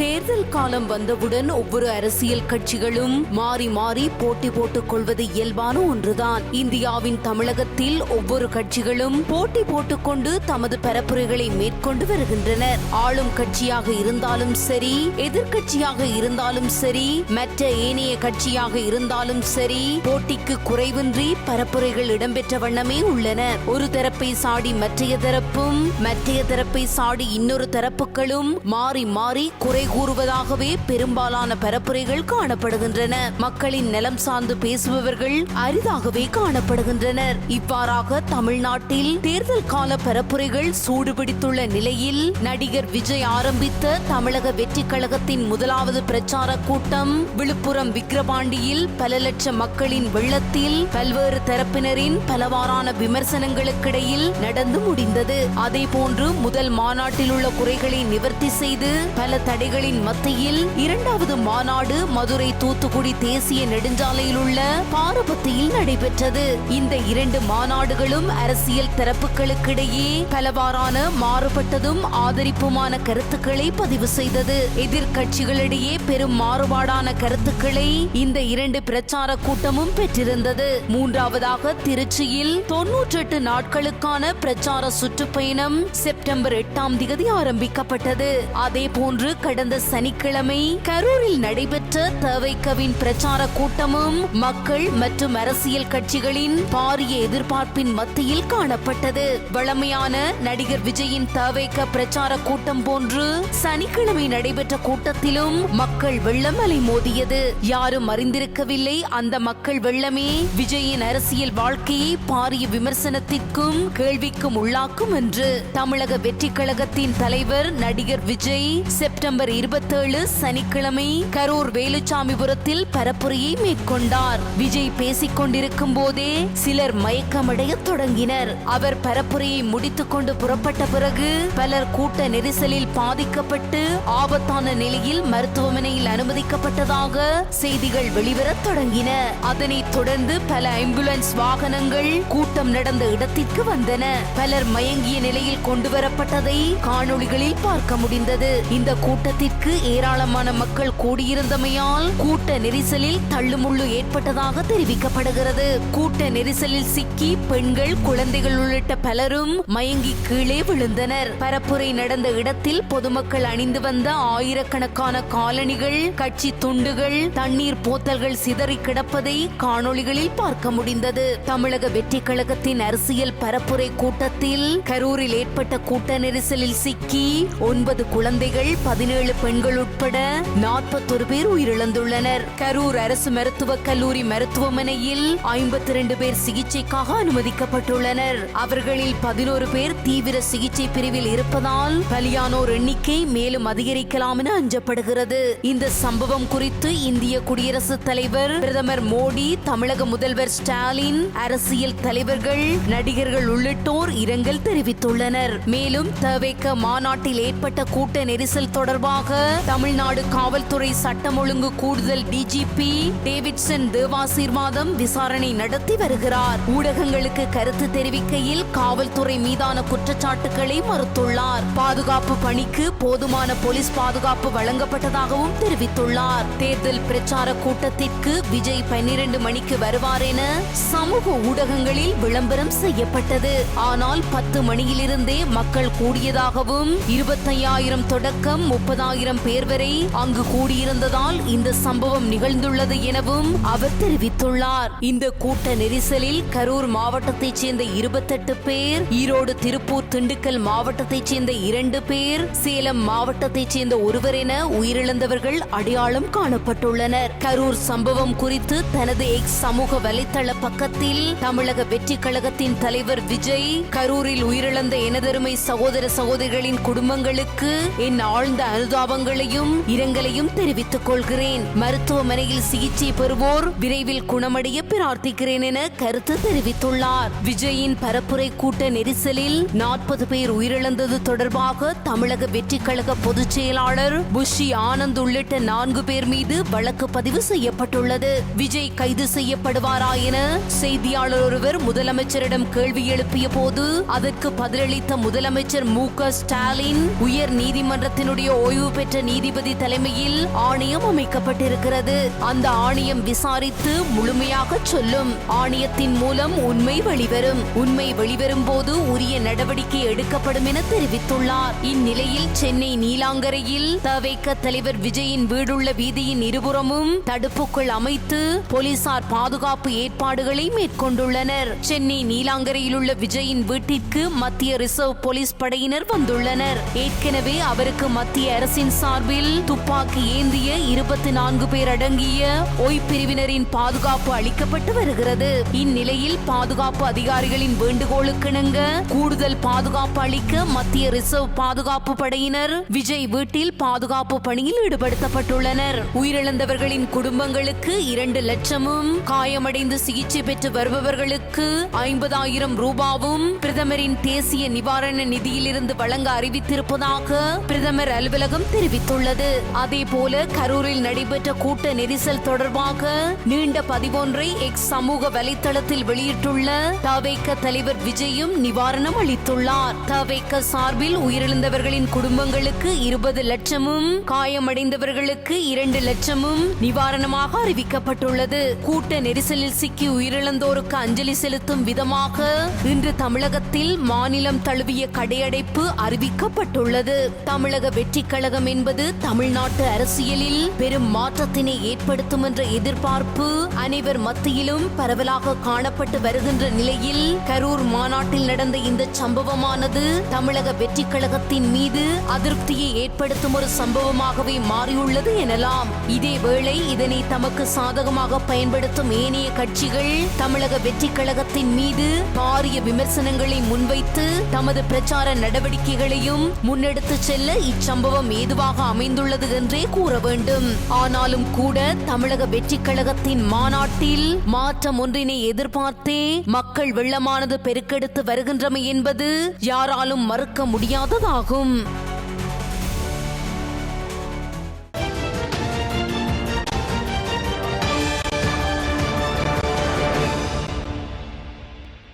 தேர்தல் காலம் வந்தவுடன் ஒவ்வொரு அரசியல் கட்சிகளும் மாறி மாறி போட்டி போட்டுக் கொள்வது இயல்பான ஒன்றுதான். இந்தியாவின் தமிழகத்தில் ஒவ்வொரு கட்சிகளும் போட்டி போட்டுக்கொண்டு தமது பரப்புரைகளை மேற்கொண்டு வருகின்றனர். ஆளும் கட்சியாக இருந்தாலும் சரி எதிர்கட்சியாக இருந்தாலும் சரி மற்ற ஏனைய கட்சியாக இருந்தாலும் சரி போட்டிக்கு குறைவின்றி பரப்புரைகள் இடம்பெற்ற வண்ணமே உள்ளன. ஒரு தரப்பை சாடி மற்றைய தரப்பும் மற்றைய தரப்பை சாடி இன்னொரு தரப்புகளும் மாறி மாறி குறை கூறுவதாகவே பெரும்பாலான பரப்புரைகள் காணப்படுகின்றன. மக்களின் நலம் சார்ந்து பேசுபவர்கள் அரிதாகவே காணப்படுகின்றனர். இவ்வாறாக தமிழ்நாட்டில் தேர்தல் கால பரப்புரைகள் சூடுபிடித்துள்ள நிலையில் நடிகர் விஜய் ஆரம்பித்த தமிழக வெற்றி கழகத்தின் முதலாவது பிரச்சார கூட்டம் விழுப்புரம் விக்கிரபாண்டியில் பல லட்சம் மக்களின் வெள்ளத்தில் பல்வேறு தரப்பினரின் பலவாறான விமர்சனங்களுக்கிடையில் நடந்து முடிந்தது. அதே போன்று முதல் மாநாட்டில் உள்ள குறைகளை நிவர்த்தி செய்து பல தடைகள் தடைகளின் மத்தியில் இரண்டாவது மாநாடு மதுரை தூத்துக்குடி தேசிய நெடுஞ்சாலையில் உள்ள பாரபத்தியில் நடைபெற்றது. இந்த இரண்டு மாநாடுகளும் அரசியல் தரப்புகளுக்கிடையே பலவாறான மாறுபட்டதும் ஆதரிப்புமான கருத்துக்களை பதிவு செய்தது. எதிர்கட்சிகளிடையே பெரும் மாறுபாடான கருத்துக்களை இந்த இரண்டு பிரச்சார கூட்டமும் பெற்றிருந்தது. மூன்றாவதாக திருச்சியில் தொன்னூற்றெட்டு நாட்களுக்கான பிரச்சார சுற்றுப்பயணம் செப்டம்பர் எட்டாம் தேதி ஆரம்பிக்கப்பட்டது. அதே போன்று கடந்த கடந்த சனிக்கிழமை கரூரில் நடைபெற்ற தவைக்கவின் பிரச்சார கூட்டமும் மக்கள் மற்றும் அரசியல் கட்சிகளின் பாரிய எதிர்பார்ப்பின் மத்தியில் காணப்பட்டது. வளமையான நடிகர் விஜயின் தவைக்க பிரச்சார கூட்டம் போன்று சனிக்கிழமை நடைபெற்ற கூட்டத்திலும் மக்கள் வெள்ளம் அலை மோதியது. யாரும் அறிந்திருக்கவில்லை அந்த மக்கள் வெள்ளமே விஜயின் அரசியல் வாழ்க்கையை பாரிய விமர்சனத்திற்கும் கேள்விக்கும் உள்ளாக்கும் என்று. தமிழக வெற்றி கழகத்தின் தலைவர் நடிகர் விஜய் செப்டம்பர் இருபத்தேழு சனிக்கிழமை கரூர் வேலுச்சாமிபுரத்தில் பரப்புரையை மேற்கொண்டார். விஜய் பேசிக் கொண்டிருக்கும் போதே சிலர் மயக்கமடைய தொடங்கினர். அவர் பரப்புரையை முடித்துக் கொண்டு புறப்பட்ட பிறகு பலர் கூட்ட நெரிசலில் பாதிக்கப்பட்டு ஆபத்தான நிலையில் மருத்துவமனையில் அனுமதிக்கப்பட்டதாக செய்திகள் வெளிவரத் தொடங்கின. அதனைத் தொடர்ந்து பல ஆம்புலன்ஸ் வாகனங்கள் கூட்டம் நடந்த இடத்திற்கு வந்தன. பலர் மயங்கிய நிலையில் கொண்டு வரப்பட்டதை காணொளிகளில் பார்க்க முடிந்தது. இந்த கூட்டத்திற்கு ஏராளமான மக்கள் கூடியிருந்தமையால் கூட்ட நெரிசலில் தள்ளுமுள்ளு ஏற்பட்டதாக தெரிவிக்கப்படுகிறது. கூட்ட நெரிசலில் சிக்கி பெண்கள் குழந்தைகள் உள்ளிட்ட பலரும் மயங்கி கீழே விழுந்தனர். பரப்புரை நடந்த இடத்தில் பொதுமக்கள் அணிந்து வந்த ஆயிரக்கணக்கான காலணிகள் கட்சி துண்டுகள் தண்ணீர் போத்தல்கள் சிதறி கிடப்பதை காணொளிகளில் பார்க்க முடிந்தது. தமிழக வெற்றி கழகத்தின் அரசியல் பரப்புரை கூட்டத்தில் கரூரில் ஏற்பட்ட கூட்ட நெரிசலில் சிக்கி ஒன்பது குழந்தைகள் பதினேழு பெண்கள் உட்பட நாற்பத்தொரு பேர் உயிரிழந்துள்ளனர். கரூர் அரசு மருத்துவக் கல்லூரி மருத்துவமனையில் ஐம்பத்தி ரெண்டு பேர் சிகிச்சைக்காக அனுமதிக்கப்பட்டுள்ளனர். அவர்களில் பதினோரு பேர் தீவிர சிகிச்சை பிரிவில் இருப்பதால் பலியானோர் எண்ணிக்கை மேலும் அதிகரிக்கலாம் என அஞ்சப்படுகிறது. இந்த சம்பவம் குறித்து இந்திய குடியரசுத் தலைவர் பிரதமர் மோடி தமிழக முதல்வர் ஸ்டாலின் அரசியல் தலைவர்கள் நடிகர்கள் உள்ளிட்டோர் இரங்கல் தெரிவித்துள்ளனர். மேலும் தவேக்க மாநாட்டில் ஏற்பட்ட கூட்ட நெரிசல் தொடர்பாக தமிழ்நாடு காவல்துறை சட்டம் ஒழுங்கு கூடுதல் டிஜிபி டேவிட்சன் தேவாசீர்வாதம் விசாரணை நடத்தி வருகிறார். ஊடகங்களுக்கு கருத்து தெரிவிக்கையில் காவல்துறை மீதான குற்றச்சாட்டுகளை மறுத்துள்ளார். பாதுகாப்பு பணிக்கு போதுமான போலீஸ் பாதுகாப்பு வழங்கப்பட்டதாகவும் தெரிவித்துள்ளார். தேர்தல் பிரச்சார கூட்டத்திற்கு விஜய் பன்னிரண்டு மணிக்கு வருவார் என சமூக ஊடகங்களில் விளம்பரம் செய்யப்பட்டது. ஆனால் பத்து மணியிலிருந்தே மக்கள் கூடியதாகவும் இருபத்தையாயிரம் தொடக்கம் முப்பதாயிரம் பேர் வரை அங்கு கூடியிருந்ததால் இந்த சம்பவம் நிகழ்ந்துள்ளது எனவும் அவர் தெரிவித்துள்ளார். இந்த கூட்ட நெரிசலில் கரூர் மாவட்டத்தைச் சேர்ந்த இருபத்தெட்டு பேர் ஈரோடு திருப்பூர் திண்டுக்கல் மாவட்டத்தைச் சேர்ந்த இரண்டு பேர் சேலம் மாவட்டத்தைச் சேர்ந்த ஒருவர் என உயிரிழந்தவர்கள் அடையாளம் காணப்பட்டுள்ளனர். கரூர் சம்பவம் குறித்து தனது எக்ஸ் சமூக வலைத்தள பக்கத்தில் தமிழக வெற்றி கழகத்தின் தலைவர் விஜய் கரூரில் உயிரிழந்த எனதருமை சகோதர சகோதரிகளின் குடும்பங்களுக்கு என் ஆழ்ந்த அனுதாபங்களையும் இரங்கலையும் தெரிவித்துக் கொள்கிறேன். மருத்துவமனையில் சிகிச்சை பெறுவோர் விரைவில் குணமடைய பிரார்த்திக்கிறேன் என கருத்து தெரிவித்துள்ளார். விஜயின் பரப்புரை கூட்ட நெரிசலில் நாற்பது பேர் உயிரிழந்தது தொடர்பாக தமிழக வெற்றிக்கழக கழக பொதுச் செயலாளர் புஷி ஆனந்த் உள்ளிட்ட நான்கு பேர் மீது வழக்கு பதிவு செய்யப்பட்டுள்ளது. விஜய் கைது செய்யப்படுவாரா என செய்தியாளர் ஒருவர் முதலமைச்சரிடம் கேள்வி எழுப்பிய போது அதற்கு பதிலளித்த முதலமைச்சர் மு க ஸ்டாலின் உயர் நீதிமன்றத்தினுடைய ஓய்வு ஓய்வு பெற்ற நீதிபதி தலைமையில் ஆணையம் அமைக்கப்பட்டிருக்கிறது. அந்த ஆணையம் விசாரித்து முழுமையாக சொல்லும். ஆணையத்தின் மூலம் உண்மை வெளிவரும். உண்மை வெளிவரும் போது உரிய நடவடிக்கை எடுக்கப்படும் என தெரிவித்துள்ளார். இந்நிலையில் சென்னை நீலாங்கரையில் தவைக்க தலைவர் விஜயின் வீடுள்ள வீதியின் இருபுறமும் தடுப்புக்குள் அமைத்து போலீசார் பாதுகாப்பு ஏற்பாடுகளை மேற்கொண்டுள்ளனர். சென்னை நீலாங்கரையில் உள்ள விஜயின் வீட்டிற்கு மத்திய ரிசர்வ் போலீஸ் படையினர் வந்துள்ளனர். ஏற்கனவே அவருக்கு மத்திய அரசின் சார்பில் துப்பாக்கி ஏந்திய இருபத்தி நான்கு பேர் அடங்கிய ஓய் பிரிவினரின் பாதுகாப்பு அளிக்கப்பட்டு வருகிறது. இந்நிலையில் பாதுகாப்பு அதிகாரிகளின் வேண்டுகோளுக்கிணங்க கூடுதல் பாதுகாப்பு அளிக்க மத்திய ரிசர்வ் பாதுகாப்பு படையினர் விஜய் வீட்டில் பாதுகாப்பு பணியில் ஈடுபடுத்தப்பட்டுள்ளனர். உயிரிழந்தவர்களின் குடும்பங்களுக்கு இரண்டு லட்சமும் காயமடைந்து சிகிச்சை பெற்று வருபவர்களுக்கு ஐம்பதாயிரம் ரூபாவும் பிரதமரின் தேசிய நிவாரண நிதியிலிருந்து வழங்க அறிவித்திருப்பதாக பிரதமர் அலுவலகம் தெரிவித்துள்ளது. அதேபோல கரூரில் நடைபெற்ற கூட்ட நெரிசல் தொடர்பாக நீண்ட பதிவொன்றை எக்ஸ் சமூக வலைத்தளத்தில் வெளியிட்டுள்ள தவேக்க தலைவர் விஜயும் நிவாரணம் அளித்துள்ளார். தவேக்க சார்பில் உயிரிழந்தவர்களின் குடும்பங்களுக்கு இருபது லட்சமும் காயமடைந்தவர்களுக்கு இரண்டு லட்சமும் நிவாரணமாக அறிவிக்கப்பட்டுள்ளது. கூட்ட நெரிசலில் சிக்கி உயிரிழந்தோருக்கு அஞ்சலி செலுத்தும் விதமாக இன்று தமிழகத்தில் மாநிலம் தழுவிய கடையடைப்பு அறிவிக்கப்பட்டுள்ளது. தமிழக வெற்றிக்கழக தமிழகம் என்பது தமிழ்நாட்டு அரசியலில் பெரும் மாற்றத்தினை ஏற்படுத்தும் என்ற எதிர்பார்ப்பு அனைவர் மத்தியிலும் பரவலாக காணப்பட்டு வருகின்ற நிலையில் கரூர் மாநாட்டில் நடந்த இந்த சம்பவமானது தமிழக வெற்றி கழகத்தின் மீது அதிருப்தியை ஏற்படுத்தும் ஒரு சம்பவமாகவே மாறியுள்ளது எனலாம். இதேவேளை இதனை தமக்கு சாதகமாக பயன்படுத்தும் ஏனைய கட்சிகள் தமிழக வெற்றி கழகத்தின் மீது பாரிய விமர்சனங்களை முன்வைத்து தமது பிரச்சார நடவடிக்கைகளையும் முன்னெடுத்து செல்ல இச்சம்பவம் ஏதுவாக அமைந்துள்ளது என்றே கூற வேண்டும். ஆனாலும் கூட தமிழக வெற்றிக் கழகத்தின் மாநாட்டில் மாற்றம் ஒன்றினை எதிர்பார்த்தே மக்கள் வெள்ளமானது பெருக்கெடுத்து வருகின்றமை என்பது யாராலும் மறுக்க முடியாததாகும்.